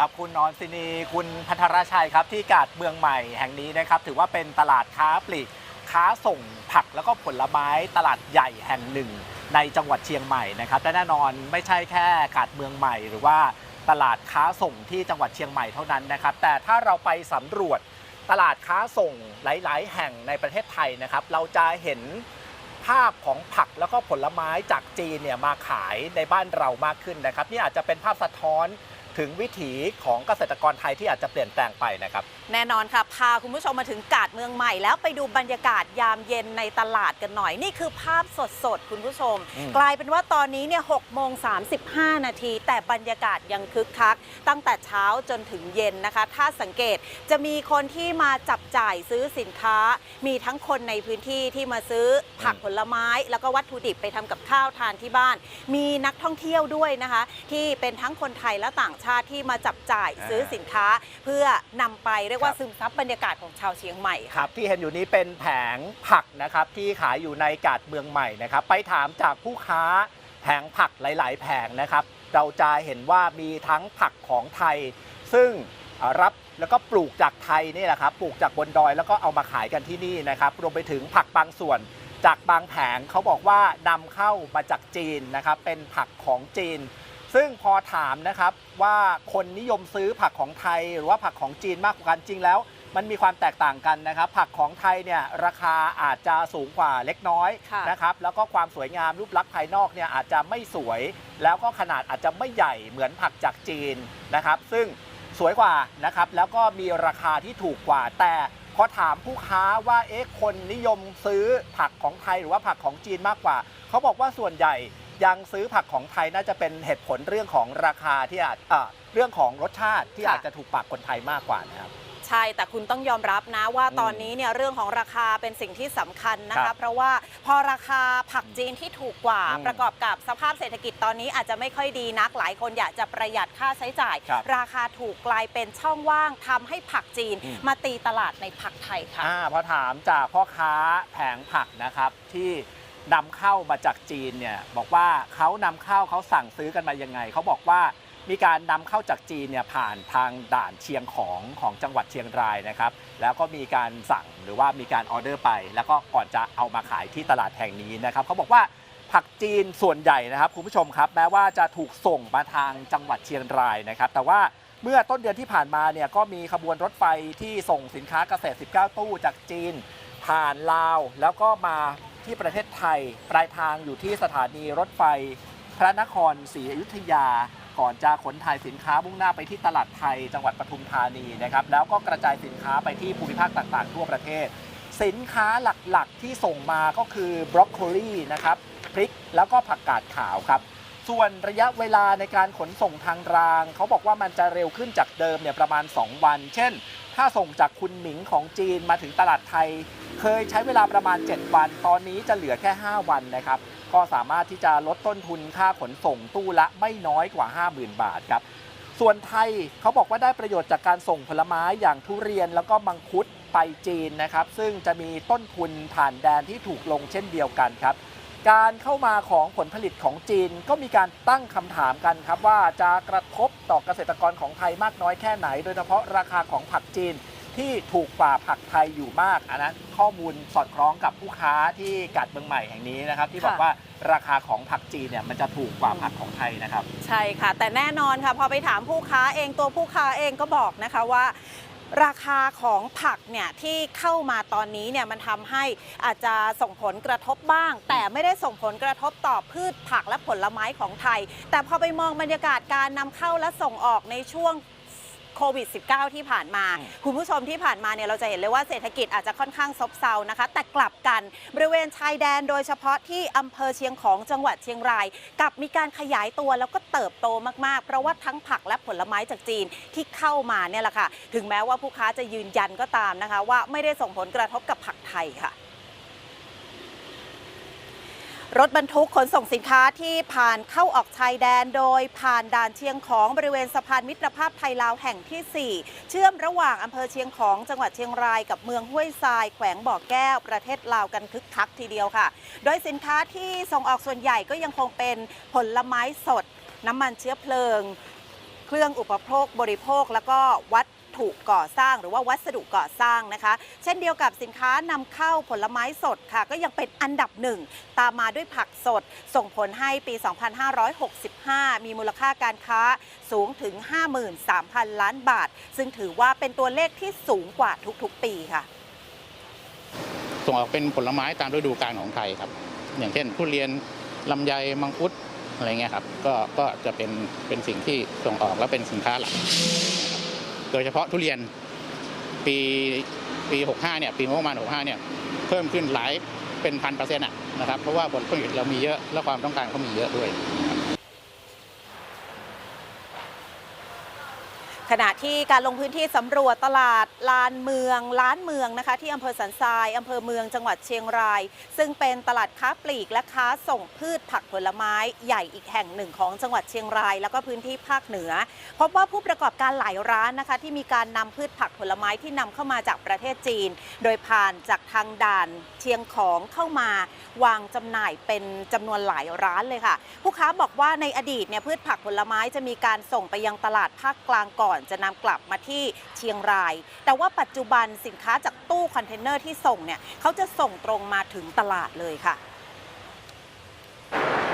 ครับ คุณนอนซินีคุณพัทรชัยครับ ที่กาดเมืองใหม่แห่งนี้นะครับ ถือว่าเป็นตลาดค้าปลีกค้าส่งผักแล้วก็ผลไม้ตลาดใหญ่แห่งหนึ่ง ในจังหวัดเชียงใหม่นะครับและแน่นอนไม่ใช่แค่กาดเมืองใหม่ หรือว่าตลาดค้าส่งที่จังหวัดเชียงใหม่เท่านั้นนะครับ แต่ถ้าเราไปสำรวจตลาดค้าส่งหลาย ๆ แห่งในประเทศไทยนะครับ เราจะเห็นภาพของผักแล้วก็ผลไม้จากจีนเนี่ยมาขายในบ้านเรามากขึ้นนะครับ นี่อาจจะเป็นภาพสะท้อน ถึงวิถีของเกษตรกรไทยที่อาจจะเปลี่ยนแปลงไปนะครับ แน่นอนค่ะ พาคุณผู้ชมมาถึงกาดเมืองใหม่ แล้วไปดูบรรยากาศยามเย็นในตลาดกันหน่อย นี่คือภาพสดๆ คุณผู้ชม อืม กลายเป็นว่าตอนนี้เนี่ย6โมง35นาที แต่บรรยากาศยังคึกคัก ตั้งแต่เช้าจนถึงเย็นนะคะ ถ้าสังเกตจะมีคนที่มาจับจ่ายซื้อสินค้า มีทั้งคนในพื้นที่ที่มาซื้อผักผลไม้ แล้วก็วัตถุดิบไปทำกับข้าวทานที่บ้าน มีนักท่องเที่ยวด้วยนะคะ ที่เป็นทั้งคนไทยและต่างชาติที่มาจับจ่ายซื้อสินค้า เพื่อนำไปเรียกว่าครับซึมซับบรรยากาศของชาวเชียงใหม่คค่ะรับที่เห็นอยู่นี้เป็นแผงผักนะครับที่ขายอยู่ในกาดเมืองใหม่นะครับไปถามจากผู้ค้าแผงผักหลาย ๆ แผงนะครับ เราจะเห็นว่ามีทั้งผักของไทย ซึ่งเอ่อรับแล้วก็ปลูกจากไทยนี่แหละครับปลูกจากบนดอยแล้วก็เอามาขายกันที่นี่นะครับรวมไปถึงผักบางส่วนจากบางแผงเขาบอกว่านำเข้ามาจากจีนนะครับเป็นผักของจีน ซึ่งพอถามนะครับว่าคนนิยมซื้อผักของไทย หรือว่าผักของจีนมากกว่ากันจริงแล้ว มันมีความแตกต่างกันนะครับ ผักของไทยเนี่ยราคาอาจจะสูงกว่าเล็กน้อยค่ะ นะครับแล้วก็ความสวยงามรูปลักษณ์ภายนอกเนี่ยอาจจะไม่สวย แล้วก็ขนาดอาจจะไม่ใหญ่เหมือนผักจากจีนนะครับ ซึ่งสวยกว่านะครับแล้วก็มีราคาที่ถูกกว่าแต่พอถามผู้ค้าว่าเอ๊ะคนนิยมซื้อผักของไทยหรือว่าผักของจีนมากกว่า เขาบอกว่าส่วนใหญ่ ยังซื้อผักของไทยน่าจะเป็นเหตุผลเรื่องของราคาที่อาจเอ่อเรื่องของรสชาติที่ค่ะ อาจจะถูกปากคนไทยมากกว่านะครับ ใช่ แต่คุณต้องยอมรับนะว่าอืมตอนนี้เนี่ยเรื่องของราคาเป็นสิ่งที่สำคัญนะครัคะ บเพราะว่าพอราคาผักจีนที่ถูกกว่า อืมประกอบกับสภาพเศรษฐกิจตอนนี้อาจจะไม่ค่อยดีนัก หลายคนอยากจะประหยัดค่าใช้จ่าย ครับราคาถูกกลายเป็นช่องว่างทำให้ผักจีนอืม มาตีตลาดในผักไทยค่ะ อ่าพอถามจากพ่อค้าแผงผักนะครับที่ นำเข้ามาจากจีนเนี่ยบอกว่าเขานำเข้าเขาสั่งซื้อกันมายังไงเขาบอกว่ามีการนำเข้าจากจีนเนี่ยผ่านทางด่านเชียงของของจังหวัดเชียงรายนะครับ แล้วก็มีการสั่งหรือว่ามีการออเดอร์ไป แล้วก็ก่อนจะเอามาขายที่ตลาดแห่งนี้นะครับเขาบอกว่าผักจีนส่วนใหญ่นะครับคุณผู้ชมครับแม้ว่าจะถูกส่งมาทางจังหวัดเชียงรายนะครับ แต่ว่าเมื่อต้นเดือนที่ผ่านมาเนี่ยก็มีขบวนรถไฟที่ส่งสินค้าเกษตร 19 ตู้จากจีน ผ่านลาว แล้วก็มา ที่ประเทศไทย ปลายทางอยู่ที่สถานีรถไฟ พระนครศรีอยุธยา ก่อนจะขนถ่ายสินค้ามุ่งหน้าไปที่ตลาดไทย จังหวัดปทุมธานีนะครับ แล้วก็กระจายสินค้าไปที่ภูมิภาคต่างๆ ทั่วประเทศ สินค้าหลักๆที่ส่งมาก็คือบรอกโคลีนะครับพริกแล้วก็ผักกาดขาวครับส่วนระยะเวลาในการขนส่งทางราง เขาบอกว่ามันจะเร็วขึ้นจากเดิมเนี่ยประมาณ 2 วัน เช่น ถ้าส่งจากคุณหมิงของจีนมาถึงตลาดไทย เคยใช้เวลาประมาณ 7 วัน ตอนนี้จะเหลือแค่ 5 วันนะครับ ก็สามารถที่จะลดต้นทุนค่าขนส่งตู้ละไม่น้อยกว่า 50,000 บาทครับ ส่วนไทยเขาบอกว่าได้ประโยชน์จากการส่งผลไม้อย่างทุเรียนแล้วก็มังคุดไปจีนนะครับ ซึ่งจะมีต้นทุนผ่านแดนที่ถูกลงเช่นเดียวกันครับการเข้ามาของผลผลิตของจีนก็มีการตั้งคำถามกันครับว่าจะกระทบต่อเกษตรกรของไทยมากน้อยแค่ไหน โดยเฉพาะราคาของผักจีน ที่ถูกกว่าผักไทยอยู่มาก อันนั้นข้อมูลสอดคล้องกับผู้ค้าที่กัดเมืองใหม่แห่งนี้นะครับ ที่บอกค่ะว่าราคาของผักจีนเนี่ยมันจะถูกกว่าผักของไทยนะครับ ใช่ค่ะ แต่แน่นอนค่ะพอไปถามผู้ค้าเองตัวผู้ค้าเองก็บอกนะคะว่าราคาของผักเนี่ยที่เข้ามาตอนนี้เนี่ยมันทำให้อาจจะส่งผลกระทบบ้าง แต่ไม่ได้ส่งผลกระทบต่อพืชผักและผลไม้ของไทย แต่พอไปมองบรรยากาศการนำเข้าและส่งออกในช่วง โควิด -19 ที่ผ่านมาอืมคุณผู้ชมที่ผ่านมาเนี่ยเราจะเห็นเลยว่าเศรษฐกิจอาจจะค่อนข้างซบเซานะคะ แต่กลับกันบริเวณชายแดนโดยเฉพาะที่อำเภอเชียงของจังหวัดเชียงรายกลับมีการขยายตัวแล้วก็เติบโตมากๆ เพราะว่าทั้งผักและผลไม้จากจีนที่เข้ามาเนี่ยแหละค่ะ ถึงแม้ว่าผู้ค้าจะยืนยันก็ตามนะคะ ว่าไม่ได้ส่งผลกระทบกับผักไทยค่ะ รถบรรทุกขนส่งสินค้าที่ผ่านเข้าออกชายแดน โดยผ่านด่านเชียงของบริเวณสะพานมิตรภาพไทยลาวแห่งที่ 4 เชื่อมระหว่างอำเภอเชียงของจังหวัดเชียงรายกับเมืองห้วยทรายแขวงบ่อแก้วประเทศลาวกันคึกคักทีเดียวค่ะ โดยสินค้าที่ส่งออกส่วนใหญ่ก็ยังคงเป็นผลไม้สด น้ำมันเชื้อเพลิง เครื่องอุปโภคบริโภค แล้วก็วัต ถุก่อสร้าง หรือว่าวัสดุก่อสร้างนะคะ เช่นเดียวกับสินค้านำเข้าผลไม้สดค่ะ ก็ยังเป็นอันดับหนึ่งตามมาด้วยผักสด ส่งผลให้ปี 2565 มีมูลค่าการค้าสูงถึง 53,000 ล้านบาท ซึ่งถือว่าเป็นตัวเลขที่สูงกว่าทุกๆ ปีค่ะ ส่งออกเป็นผลไม้ตามฤดูกาลของไทยครับ อย่างเช่นทุเรียนลำไยมังคุดอะไรเงี้ยครับ ก็ก็จะเป็นเป็นสิ่งที่ส่งออกและเป็นสินค้าหลัก โดยเฉพาะทุเรียนปีปี 65 เนี่ยปีงบประมาณ 65 เนี่ยเพิ่มขึ้นหลายเป็นพันเปอร์เซ็นต์นะครับเพราะว่าผลผลิตเรามีเยอะและความต้องการเขามีเยอะด้วย ขณะที่การลงพื้นที่สำรวจตลาดลานเมืองล้านเมืองนะคะ ที่อำเภอสันทรายอำเภอเมืองจังหวัดเชียงราย ซึ่งเป็นตลาดค้าปลีกและค้าส่งพืชผักผลไม้ใหญ่อีกแห่งหนึ่งของจังหวัดเชียงราย แล้วก็พื้นที่ภาคเหนือ พบว่าผู้ประกอบการหลายร้านนะคะ ที่มีการนำพืชผักผลไม้ที่นำเข้ามาจากประเทศจีน โดยผ่านจากทางด่านเชียงของเข้ามาวางจำหน่ายเป็นจำนวนหลายร้านเลยค่ะ ผู้ค้าบอกว่าในอดีตเนี่ยพืชผักผลไม้จะมีการส่งไปยังตลาดภาคกลางก่อนจะนำกลับมาที่เชียงราย แต่ว่าปัจจุบันสินค้าจากตู้คอนเทนเนอร์ที่ส่งเนี่ยเขาจะส่งตรงมาถึงตลาดเลยค่ะ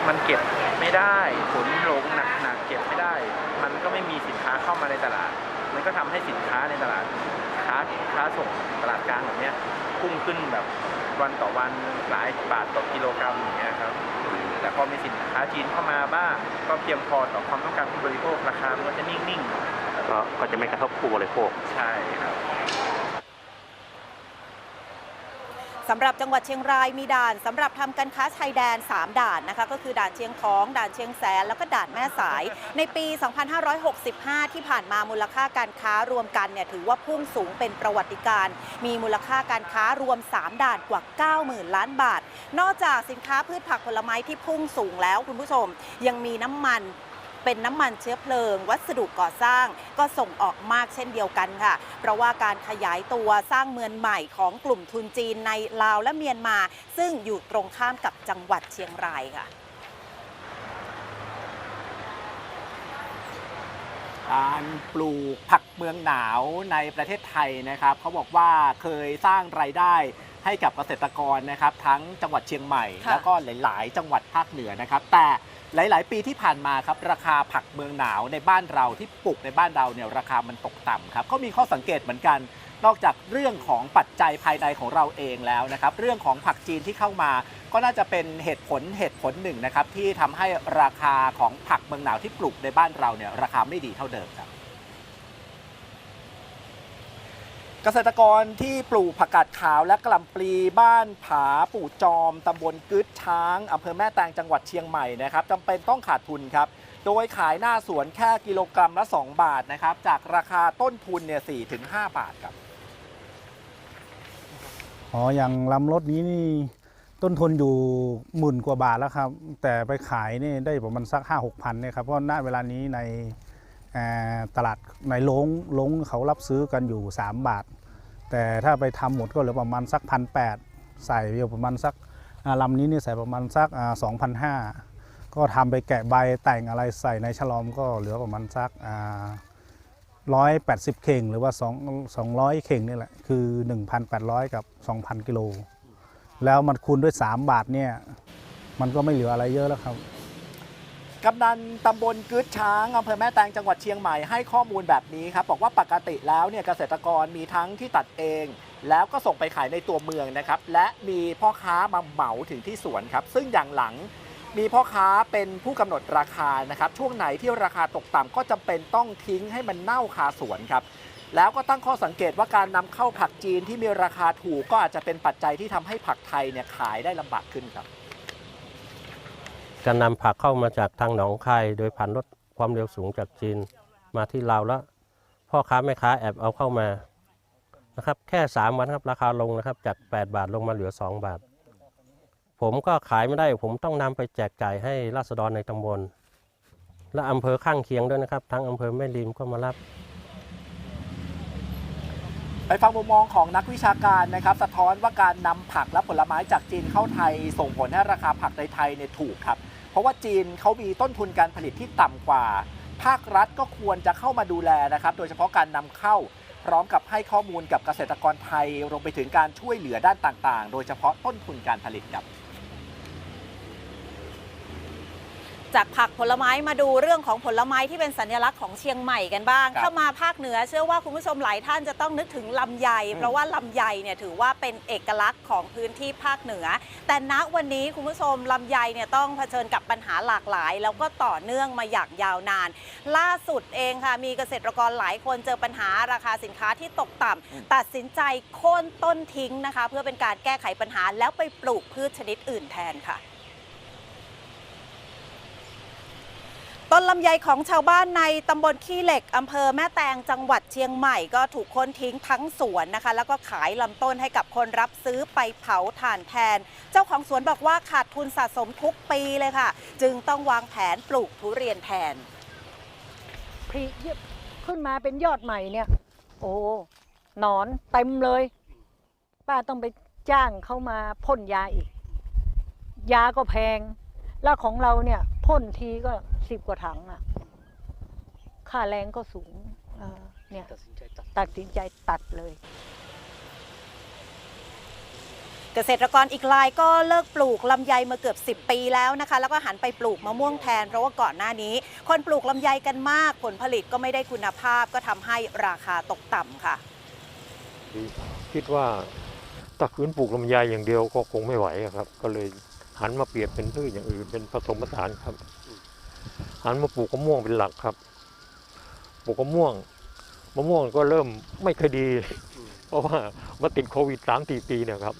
มันเก็บไม่ได้ฝนลงหนักๆเก็บไม่ได้ มันก็ไม่มีสินค้าเข้ามาในตลาด มันก็ทำให้สินค้าในตลาดค้าค้าส่งตลาดกลางแบบนี้พุ่งขึ้นแบบวันต่อวันหลายบาทต่อกิโลกรัมอย่างเงี้ยครับแต่พอมีสินค้าจีนเข้ามาบ้าง ก็เพียงพอต่อความต้องการผู้บริโภคราคามันก็จะนิ่งๆ ก็ก็จะไม่กระทบผู้บริโภค ใช่ครับ สำหรับจังหวัดเชียงรายมีด่านสำหรับทำการค้าชายแดน 3 ด่านนะคะ ก็คือด่านเชียงของ ด่านเชียงแสน แล้วก็ด่านแม่สาย ในปี 2565 ที่ผ่านมามูลค่าการค้ารวมกันเนี่ยถือว่าพุ่งสูงเป็นประวัติการณ์มีมูลค่าการค้ารวม 3 ด่านกว่า 90,000 ล้านบาท นอกจากสินค้าพืชผักผลไม้ที่พุ่งสูงแล้วคุณผู้ชม ยังมีน้ำมัน เป็นน้ำมันเชื้อเพลิง วัสดุก่อสร้างก็ส่งออกมากเช่นเดียวกันค่ะ เพราะว่าการขยายตัวสร้างเมืองใหม่ของกลุ่มทุนจีนในลาวและเมียนมา ซึ่งอยู่ตรงข้ามกับจังหวัดเชียงรายค่ะการปลูกผักเมืองหนาวในประเทศไทยนะครับเขาบอกว่าเคยสร้างรายได้ให้กับเกษตรกรนะครับ ทั้งจังหวัดเชียงใหม่ค่ะแล้วก็หลาย ๆ จังหวัดภาคเหนือนะครับ แต่ หลาย ๆ ปีที่ผ่านมาครับราคาผักเมืองหนาวในบ้านเราที่ปลูกในบ้านเราเนี่ยราคามันตกต่ำครับก็มีข้อสังเกตเหมือนกัน นอกจากเรื่องของปัจจัยภายในของเราเองแล้วนะครับเรื่องของผักจีนที่เข้ามา ก็น่าจะเป็นเหตุผลเหตุผลหนึ่งนะครับที่ทำให้ราคาของผักเมืองหนาวที่ปลูกในบ้านเราเนี่ยราคาไม่ดีเท่าเดิมครับ เกษตรกรที่ปลูกผักกาดขาวและกะหล่ำปลีบ้านผาปู่จอมตำบลกึดช้างอำเภอแม่แตงจังหวัดเชียงใหม่นะครับจำเป็นต้องขาดทุนครับโดยขายหน้าสวนแค่กิโลกรัมละ 2 บาทนะครับ จากราคาต้นทุนเนี่ย4ถึง5บาทครับอ๋ออย่างลำรถนี้นี่ต้นทุนอยู่หมื่นกว่าบาทแล้วครับ แต่ไปขายนี่ได้ประมาณสักห้าหกพันเนี่ยครับเพราะณเวลานี้ในตลาดในโล้งล้งเขารับซื้อกันอยู่ 3 บาท แต่ถ้าไปทำหมดก็เหลือประมาณสักพันแปดใส่อยู่ประมาณสักอ่าลำนี้นี่ใส่ประมาณสักสองพันห้าก็ทำไปแกะใบแต่งอะไรใส่ในฉลอมก็เหลือประมาณสักร้อยแปดสิบเข่งหรือว่า2 200เข่งนี่แหละคือ1,800กับ2,000กิโลแล้วมันคูณด้วย3บาทเนี่ยมันก็ไม่เหลืออะไรเยอะแล้วครับ กำนันตำบลกึดช้างอำเภอแม่แตงจังหวัดเชียงใหม่ให้ข้อมูลแบบนี้ครับบอกว่าปกติแล้วเนี่ยเกษตรกรมีทั้งที่ตัดเอง แล้วก็ส่งไปขายในตัวเมืองนะครับ และมีพ่อค้ามาเหมาถึงที่สวนครับ ซึ่งอย่างหลังมีพ่อค้าเป็นผู้กำหนดราคานะครับ ช่วงไหนที่ราคาตกต่ำก็จำเป็นต้องทิ้งให้มันเน่าคาสวนครับแล้วก็ตั้งข้อสังเกตว่าการนำเข้าผักจีนที่มีราคาถูกก็อาจจะเป็นปัจจัยที่ทำให้ผักไทยเนี่ยขายได้ลำบากขึ้นครับ การนำผักเข้ามาจากทางหนองคายโดยผ่านรถความเร็วสูงจากจีนมาที่ลาวแล้ว พ่อค้าแม่ค้าแอบเอาเข้ามานะครับแค่ 3 วันครับราคาลงนะครับจาก 8 บาทลงมาเหลือ 2 บาท ผมก็ขายไม่ได้ ผมต้องนำไปแจกจ่ายให้ราษฎรในตำบล และอำเภอข้างเคียงด้วยนะครับ ทั้งอำเภอแม่ริมก็มารับไปฟังมุมมองของนักวิชาการนะครับ สะท้อนว่าการนำผักและผลไม้จากจีนเข้าไทย ส่งผลให้ราคาผักในไทยเนี่ยถูกครับ ราะว่าจีนเขามีต้นทุนการผลิตที่ต่ำกว่า ภาครัฐก็ควรจะเข้ามาดูแลนะครับ โดยเฉพาะการนำเข้า พร้อมกับให้ข้อมูลกับเกษตรกรไทยรวมไปถึงการช่วยเหลือด้านต่างๆ โดยเฉพาะต้นทุนการผลิตครับ จากผักผลไม้มาดูเรื่องของผลไม้ที่เป็นสัญลักษณ์ของเชียงใหม่กันบ้าง ครับถ้ามาภาคเหนือเชื่อว่าคุณผู้ชมหลายท่านจะต้องนึกถึงลำไยอืมเพราะว่าลำไยเนี่ยถือว่าเป็นเอกลักษณ์ของพื้นที่ภาคเหนือ แต่ณวันนี้คุณผู้ชมลำไยเนี่ยต้องเผชิญกับปัญหาหลากหลาย แล้วก็ต่อเนื่องมาอย่างยาวนาน ล่าสุดเองค่ะมีเกษตรกรหลายคนเจอปัญหาราคาสินค้าที่ตกต่ำอืมตัดสินใจโค่นต้นทิ้งนะคะ เพื่อเป็นการแก้ไขปัญหาแล้วไปปลูกพืชชนิดอื่นแทนค่ะ ต้นลำไยของชาวบ้านในตำบลขี้เหล็กอำเภอแม่แตงจังหวัดเชียงใหม่ก็ถูกค้นทิ้งทั้งสวนนะคะ แล้วก็ขายลำต้นให้กับคนรับซื้อไปเผาถ่านแทน เจ้าของสวนบอกว่าขาดทุนสะสมทุกปีเลยค่ะ จึงต้องวางแผนปลูกทุเรียนแทนพริขึ้นมาเป็นยอดใหม่เนี่ย โอ้หนอนเต็มเลย ป้าต้องไปจ้างเขามาพ่นยาอีก ยาก็แพง แล้วของเราเนี่ยพ่นทีก็ สิบกว่าถังอะค่าแรงก็สูงเออเนี่ยตัดสินใจตัดเลย เกษตรกรอีกรายก็เลิกปลูกลำไยมาเกือบ 10 ปีแล้วนะคะ แล้วก็หันไปปลูกมะม่วงแทน เพราะว่าก่อนหน้านี้ คนปลูกลำไยกันมาก ผลผลิตก็ไม่ได้คุณภาพก็ทำให้ราคาตกต่ำค่ะ คิดว่าตักพื้นปลูกลำไยอย่างเดียวก็คงไม่ไหวอะครับ ก็เลยหันมาเปลี่ยนเป็นพืชอย่างอื่นเป็นผสมผสานครับ หันมาปลูกมะม่วงเป็นหลักครับ ปลูกมะม่วงมะม่วงก็เริ่มไม่ค่อยดี เพราะว่ามาติดโควิดสามสี่ปีเนี่ยครับ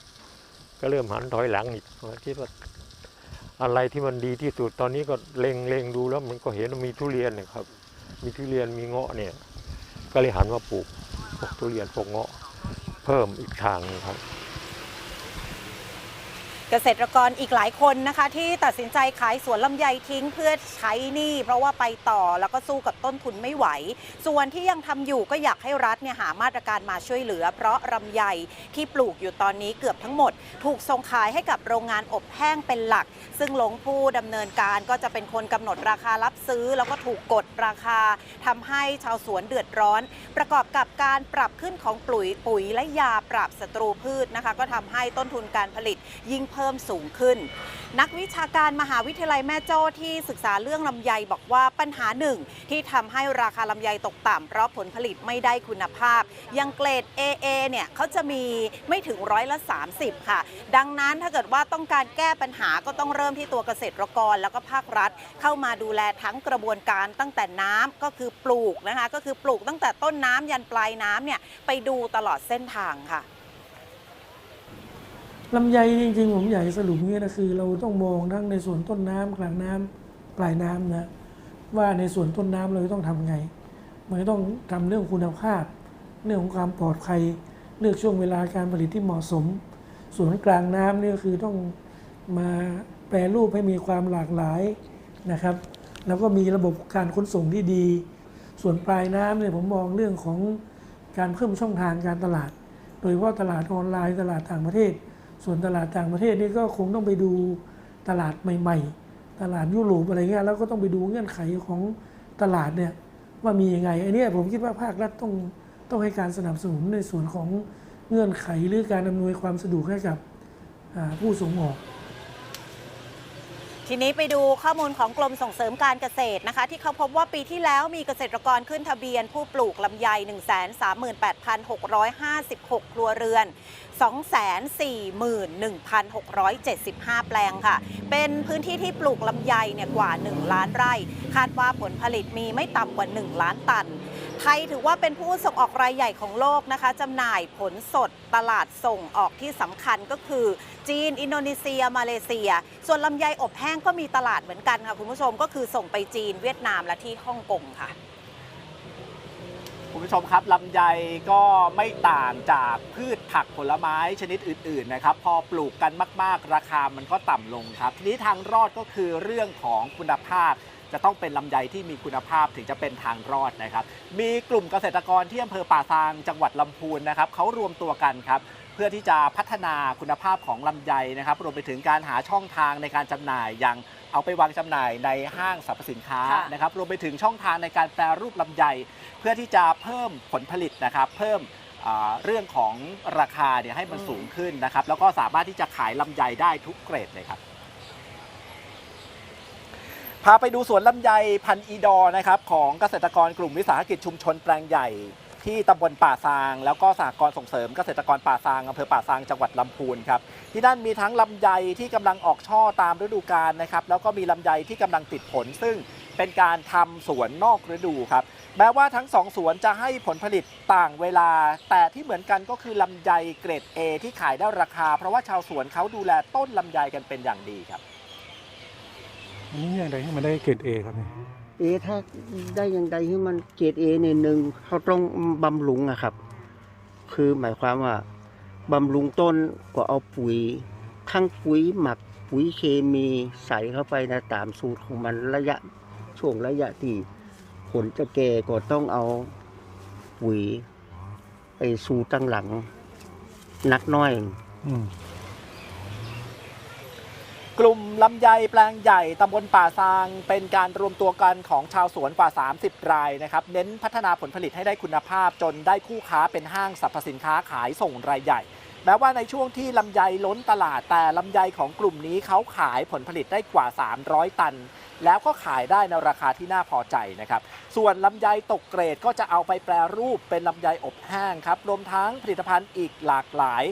ก็เริ่มหันถอยหลังอีกคิดว่าอะไรที่มันดีที่สุดตอนนี้ก็เล็งเล็งดูแล้วมันก็เห็นมีทุเรียนนะครับ มีทุเรียนมีเงาะเนี่ย ก็เลยหันมาปลูกพวกทุเรียนพวกเงาะ เพิ่มอีกทางนึงครับ เกษตรกรอีกหลายคนนะคะที่ตัดสินใจขายสวนลำไยทิ้งเพื่อใช้หนี้เพราะว่าไปต่อแล้วก็สู้กับต้นทุนไม่ไหว ส่วนที่ยังทำอยู่ก็อยากให้รัฐเนี่ยหามาตรการมาช่วยเหลือ เพราะลำไยที่ปลูกอยู่ตอนนี้เกือบทั้งหมด ถูกส่งขายให้กับโรงงานอบแห้งเป็นหลัก ซึ่งหลงผู้ดำเนินการก็จะเป็นคนกำหนดราคารับซื้อ แล้วก็ถูกกดราคาทำให้ชาวสวนเดือดร้อน ประกอบกับการปรับขึ้นของปุ๋ยปุ๋ยและยาปราบศัตรูพืชนะคะก็ทำให้ต้นทุนการผลิตยิ่งเพิ่มสูงขึ้น นักวิชาการมหาวิทยาลัยแม่โจ้ที่ศึกษาเรื่องลำไยบอกว่าปัญหาหนึ่ง ที่ทำให้ราคาลำไยตกต่ำเพราะผลผลิตไม่ได้คุณภาพ ยังเกรด AA เนี่ยเขาจะมีไม่ถึงร้อยละ 30 ค่ะ ดังนั้นถ้าเกิดว่าต้องการแก้ปัญหาก็ต้องเริ่มที่ตัวเกษตรกรแล้วก็ภาครัฐ เข้ามาดูแลทั้งกระบวนการตั้งแต่น้ำก็คือปลูกนะคะ ก็คือปลูกตั้งแต่ต้นน้ำยันปลายน้ำเนี่ยไปดูตลอดเส้นทางค่ะ ลำไยจริงๆ ผมอยากจะสรุปอย่างนี้นะคือเราต้องมองทั้งในส่วนต้นน้ำกลางน้ำปลายน้ำนะว่าในส่วนต้นน้ำเราต้องทำไง มันต้องทำเรื่องคุณภาพ เรื่องของความปลอดภัยเลือกช่วงเวลาการผลิตที่เหมาะสม ส่วนกลางน้ำนี่ก็คือต้องมาแปรรูปให้มีความหลากหลายนะครับ แล้วก็มีระบบการขนส่งที่ดี ส่วนปลายน้ำเนี่ยผมมองเรื่องของการเพิ่มช่องทางการตลาด โดยเฉพาะตลาดออนไลน์ตลาดต่างประเทศ ส่วนตลาดต่างประเทศนี่ก็คงต้องไปดูตลาดใหม่ ๆ ตลาดยุโรปอะไรเงี้ยแล้วก็ต้องไปดูเงื่อนไขของตลาดเนี่ยว่ามียังไงไอ้นี่ผมคิดว่าภาครัฐต้องต้องให้การสนับสนุนในส่วนของเงื่อนไขหรือการอำนวยความสะดวกให้กับผู้ส่งออก ทีนี้ไปดูข้อมูลของกรมส่งเสริมการเกษตรนะคะ ที่เขาพบว่าปีที่แล้วมีเกษตรกรขึ้นทะเบียนผู้ปลูกลำไย 138,656 ครัวเรือน 241,675 แปลงค่ะ เป็นพื้นที่ที่ปลูกลำไยเนี่ยกว่า 1 ล้านไร่ คาดว่าผลผลิตมีไม่ต่ำกว่า 1 ล้านตัน ไทยถือว่าเป็นผู้ส่งออกรายใหญ่ของโลกนะคะจำหน่ายผลสดตลาดส่งออกที่สำคัญก็คือ จีน อินโดนีเซีย มาเลเซีย ส่วนลำไยอบแห้งก็มีตลาดเหมือนกันค่ะคุณผู้ชมก็คือส่งไปจีนเวียดนามและที่ฮ่องกงค่ะคุณผู้ชมครับลำไยก็ไม่ต่างจากพืชผักผลไม้ชนิดอื่นๆนะครับ พอปลูกกันมาก ๆ ราคามันก็ต่ำลงครับ ทีนี้ทางรอดก็คือเรื่องของคุณภาพ จะต้องเป็นลำไยที่มีคุณภาพถึงจะเป็นทางรอดนะครับ มีกลุ่มเกษตรกรที่อำเภอป่าซางจังหวัดลำพูนนะครับเขารวมตัวกันครับเพื่อที่จะพัฒนาคุณภาพของลำไยนะครับรวมไปถึงการหาช่องทางในการจำหน่ายอย่างเอาไปวางจำหน่ายในห้างสรรพสินค้าค่ะนะครับรวมไปถึงช่องทางในการแปรรูปลำไย เพื่อที่จะเพิ่มผลผลิตนะครับเพิ่มอ่าเรื่องของราคาเนี่ยให้มันสูงขึ้นนะครับแล้วก็สามารถที่จะขายลำไยได้ทุกเกรดเลยครับ พาไปดูสวนลำไยพันอีดอนะครับของเกษตรกรกลุ่มวิสาหกิจชุมชนแปลงใหญ่ ที่ตำบลป่าซาง แล้วก็สหกรณ์ส่งเสริมเกษตรกรป่าซางอำเภอป่าซางจังหวัดลำพูนครับที่นั่นมีทั้งลำไยที่กำลังออกช่อตามฤดูกาลนะครับแล้วก็มีลำไยที่กำลังติดผล ซึ่งเป็นการทำสวนนอกฤดูครับแม้ว่าทั้งสองสวนจะให้ผลผลิตต่างเวลา แต่ที่เหมือนกันก็คือลำไยเกรด A ที่ขายได้ราคา เพราะว่าชาวสวนเขาดูแลต้นลำไยกันเป็นอย่างดีครับ อันนี้อย่างไรให้มันได้เกรดเอครับเนี่ยเอถ้าได้อย่างใดที่มันเกรดเอในหนึ่งเขาต้องบำรุงอะครับ คือหมายความว่าบำรุงต้นก็เอาปุ๋ยทั้งปุ๋ยหมักปุ๋ยเคมีใส่เข้าไปนะตามสูตรของมันระยะช่วงระยะที่ผลจะแก่ก็ต้องเอาปุ๋ยไปสูตรตั้งหลังนักน้อย อืม กลุ่มลำไยแปลงใหญ่ตำบลป่าซาง เป็นการรวมตัวกันของชาวสวนกว่า 30 รายนะครับ เน้นพัฒนาผลผลิตให้ได้คุณภาพจนได้คู่ค้าเป็นห้างสรรพสินค้าขายส่งรายใหญ่ แม้ว่าในช่วงที่ลำไยล้นตลาดแต่ลำไยของกลุ่มนี้เขาขายผลผลิตได้กว่า 300 ตัน แล้วก็ขายได้ในราคาที่น่าพอใจนะครับ ส่วนลำไยตกเกรดก็จะเอาไปแปรรูปเป็นลำไยอบแห้งครับรวมทั้งผลิตภัณฑ์อีกหลากหลาย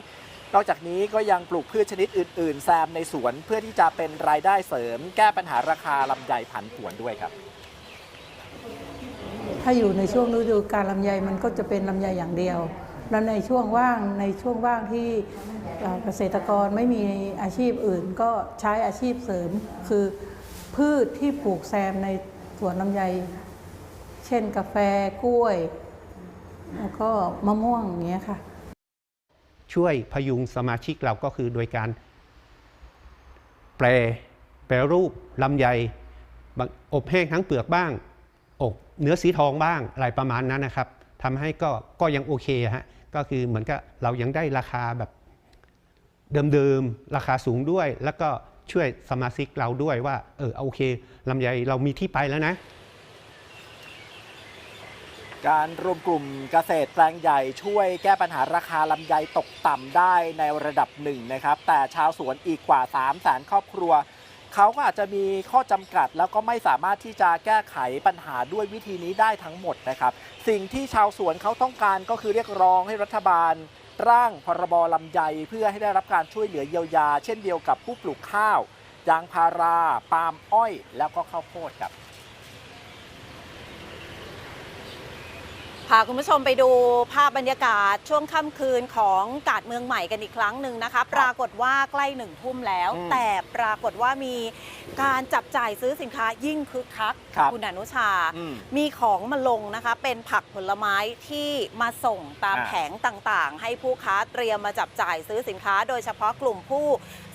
นอกจากนี้ก็ยังปลูกพืชชนิดอื่น ๆ แซมในสวนเพื่อที่จะเป็นรายได้เสริม แก้ปัญหาราคาลำไยผันผวนด้วยครับ ถ้าอยู่ในช่วงฤดูการลำไยมันก็จะเป็นลำไยอย่างเดียว แล้วในช่วงว่างในช่วงว่างที่เอ่อเกษตรกรไม่มีอาชีพอื่น ก็ใช้อาชีพเสริม คือพืชที่ปลูกแซมในสวนลำไย เช่นกาแฟกล้วย แล้วก็มะม่วงอย่างเงี้ยค่ะ ช่วยพยุงสมาชิกเราก็คือโดยการแปรแปรรูปลำไยอบแห้งทั้งเปลือกบ้าง อบเนื้อสีทองบ้างอะไรประมาณนั้นนะครับทำให้ก็ก็ยังโอเคฮะก็คือเหมือนกับเรายังได้ราคาแบบเดิมๆราคาสูงด้วย แล้วก็ช่วยสมาชิกเราด้วยว่าเออโอเคลำไยเรามีที่ไปแล้วนะ การรวมกลุ่มเกษตรแปลงใหญ่ช่วยแก้ปัญหาราคาลำไยตกต่ำได้ในระดับหนึ่งนะครับ แต่ชาวสวนอีกกว่า 3 0 0แสนครอบครัว เขาก็อาจจะมีข้อจำกัดแล้วก็ไม่สามารถที่จะแก้ไขปัญหาด้วยวิธีนี้ได้ทั้งหมดนะครับ สิ่งที่ชาวสวนเขาต้องการก็คือเรียกร้องให้รัฐบาล ร่างพรบลำไยเพื่อให้ได้รับการช่วยเหลือเยียวยา เช่นเดียวกับผู้ปลูกข้าว ยางพารา ปาล์มอ้อย แล้วก็ข้าวโพดครับ พาคุณผู้ชมไปดูภาพบรรยากาศช่วงค่ำคืนของกาดเมืองใหม่กันอีกครั้งหนึ่งนะคะ ปรากฏว่าใกล้หนึ่งทุ่มแล้วอืมแต่ปรากฏว่ามีการจับจ่ายซื้อสินค้ายิ่งคึกคักครับณอนุชา อืมมีของมาลงนะคะ เป็นผักผลไม้ที่มาส่งตามอ่า แผงต่างๆ ให้ผู้ค้าเตรียมมาจับจ่ายซื้อสินค้า โดยเฉพาะกลุ่มผู้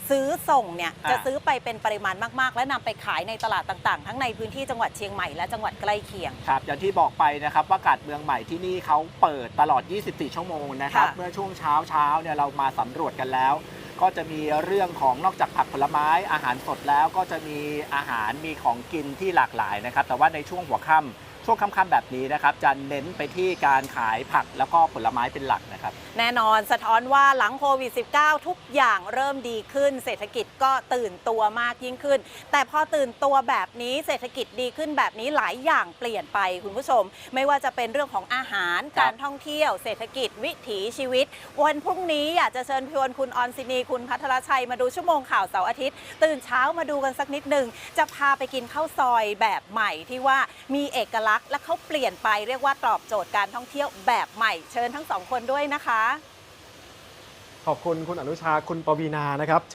ซื้อส่งเนี่ยจะซื้อไปเป็นปริมาณมากๆ และนำไปขายในตลาดต่างๆ ทั้งในพื้นที่จังหวัดเชียงใหม่และจังหวัดใกล้เคียงครับอย่างที่บอกไปนะครับว่ากาดเมืองใหม่ที่นี่เขาเปิดตลอด 24 ชั่วโมงนะครับค่ะเมื่อช่วงเช้าเช้าเนี่ยเรามาสำรวจกันแล้ว ก็จะมีเรื่องของนอกจากผักผลไม้อาหารสดแล้วก็จะมีอาหารมีของกินที่หลากหลายนะครับแต่ว่าในช่วงหัวค่ำ ช่วงค่ำๆแบบนี้นะครับ จะเน้นไปที่การขายผักแล้วก็ผลไม้เป็นหลักนะครับ แน่นอนสะท้อนว่าหลังโควิด -19 ทุกอย่างเริ่มดีขึ้น เศรษฐกิจก็ตื่นตัวมากยิ่งขึ้น แต่พอตื่นตัวแบบนี้เศรษฐกิจดีขึ้นแบบนี้หลายอย่างเปลี่ยนไปคุณผู้ชม ไม่ว่าจะเป็นเรื่องของอาหาร ครับ การท่องเที่ยว เศรษฐกิจวิถีชีวิต วันพรุ่งนี้อยากจะเชิญชวนคุณออนซินีคุณพัทรชัยมาดูชั่วโมงข่าวเสาร์อาทิตย์ ตื่นเช้ามาดูกันสักนิดหนึ่งจะพาไปกินข้าวซอยแบบใหม่ที่ว่ามีเอกลักษณ์ และเขาเปลี่ยนไปเรียกว่าตอบโจทย์การท่องเที่ยวแบบใหม่ เชิญทั้งสองคนด้วยนะคะ ขอบคุณคุณอนุชาคุณปวีนานะครับ